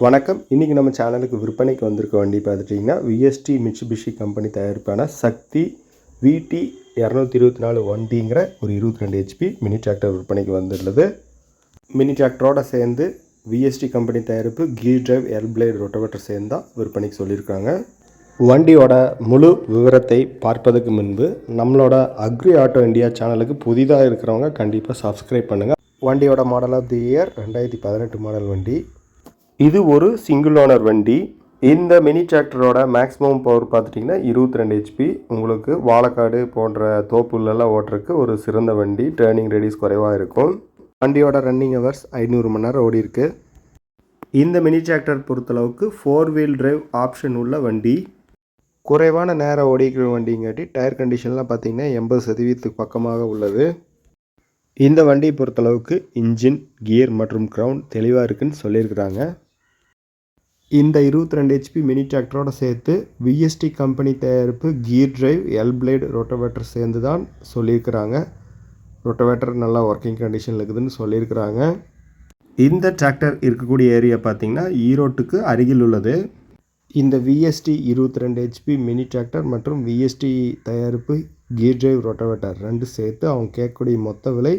வணக்கம். இன்றைக்கி நம்ம சேனலுக்கு விற்பனைக்கு வந்திருக்க வண்டி பார்த்துட்டிங்கன்னா விஎஸ்டி மிட்சுபிஷி கம்பெனி தயாரிப்பான சக்தி விடி இரநூத்தி இருபத்தி நாலு வண்டிங்கிற ஒரு இருபத்தி ரெண்டு ஹெச்பி மினி டிராக்டர் விற்பனைக்கு வந்துள்ளது. மினி டிராக்டரோடு சேர்ந்து விஎஸ்டி கம்பெனி தயாரிப்பு gear drive L blade rotavator சேர்ந்து தான் விற்பனைக்கு சொல்லியிருக்காங்க. வண்டியோட முழு விவரத்தை பார்ப்பதற்கு முன்பு நம்மளோட அக்ரி ஆட்டோ இந்தியா சேனலுக்கு புதிதாக இருக்கிறவங்க கண்டிப்பாக சப்ஸ்கிரைப் பண்ணுங்கள் வண்டியோட மாடல் ஆஃப் தி இயர் ரெண்டாயிரத்தி பதினெட்டு மாடல் வண்டி. இது ஒரு சிங்கிள் ஓனர் வண்டி. இந்த மினி டிராக்டரோட மேக்ஸிமம் பவர் பார்த்துட்டிங்கன்னா இருபத்தி ரெண்டு ஹெச்பி உங்களுக்கு வாழக்காடு போன்ற தோப்புலெல்லாம் ஓட்டுறதுக்கு ஒரு சிறந்த வண்டி. டேர்னிங் ரேடியஸ் குறைவாக இருக்கும். வண்டியோட ரன்னிங் ஹவர்ஸ் ஐநூறு மணி நேரம் ஓடி இருக்கு. இந்த மினி டிராக்டர் பொறுத்தளவுக்கு ஃபோர் வீல் டிரைவ் ஆப்ஷன் உள்ள வண்டி. குறைவான நேரம் ஓடிக்கிற வண்டிங்காட்டி டயர் கண்டிஷன்லாம் பார்த்தீங்கன்னா எண்பது சதவீதத்துக்கு பக்கமாக உள்ளது. இந்த வண்டியை பொறுத்தளவுக்கு இன்ஜின் கியர் மற்றும் கிரவுண்ட் தெளிவாக இருக்குன்னு சொல்லியிருக்கிறாங்க. இந்த இருபத்தி ரெண்டு ஹெச்பி மினி டிராக்டரோட சேர்த்து விஎஸ்டி கம்பெனி தயாரிப்பு gear drive L blade rotavator சேர்ந்து தான் சொல்லியிருக்கிறாங்க. ரோட்டோவேட்டர் நல்லா ஒர்க்கிங் கண்டிஷனில் இருக்குதுன்னு சொல்லியிருக்கிறாங்க. இந்த டிராக்டர் இருக்கக்கூடிய ஏரியா பார்த்திங்கன்னா ஈரோட்டுக்கு அருகில் உள்ளது. இந்த விஎஸ்டி இருபத்தி ரெண்டு ஹெச்பி மினி டிராக்டர் மற்றும் விஎஸ்டி தயாரிப்பு கீர் டிரைவ் ரோட்டோவேட்டர் ரெண்டு சேர்த்து அவங்க கேட்கக்கூடிய மொத்த விலை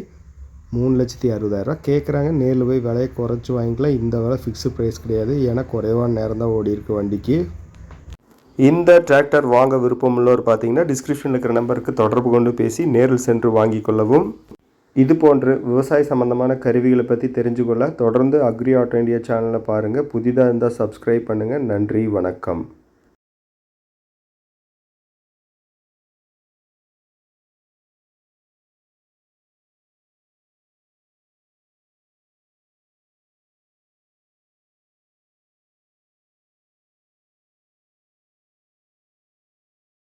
மூணு லட்சத்தி அறுபதாயிரரூவா கேட்குறாங்க நேரில் போய் விலையை குறைச்சி வாங்கிக்கலாம். இந்த விலை ஃபிக்ஸு ப்ரைஸ் கிடையாது. ஏன்னா குறைவான நேரம் தான் ஓடி இருக்கு வண்டிக்கு. இந்த டிராக்டர் வாங்க விருப்பம் உள்ளவர் பார்த்தீங்கன்னா டிஸ்கிரிப்ஷனில் இருக்கிற நம்பருக்கு தொடர்பு கொண்டு பேசி நேரில் சென்று வாங்கிக் கொள்ளவும். இது போன்று விவசாய சம்பந்தமான கருவிகளை பற்றி தெரிஞ்சுக்கொள்ள தொடர்ந்து அக்ரி ஆட்டோ இந்தியா சேனலை பாருங்கள் புதிதாக இருந்தால் சப்ஸ்கிரைப் பண்ணுங்கள் நன்றி வணக்கம்.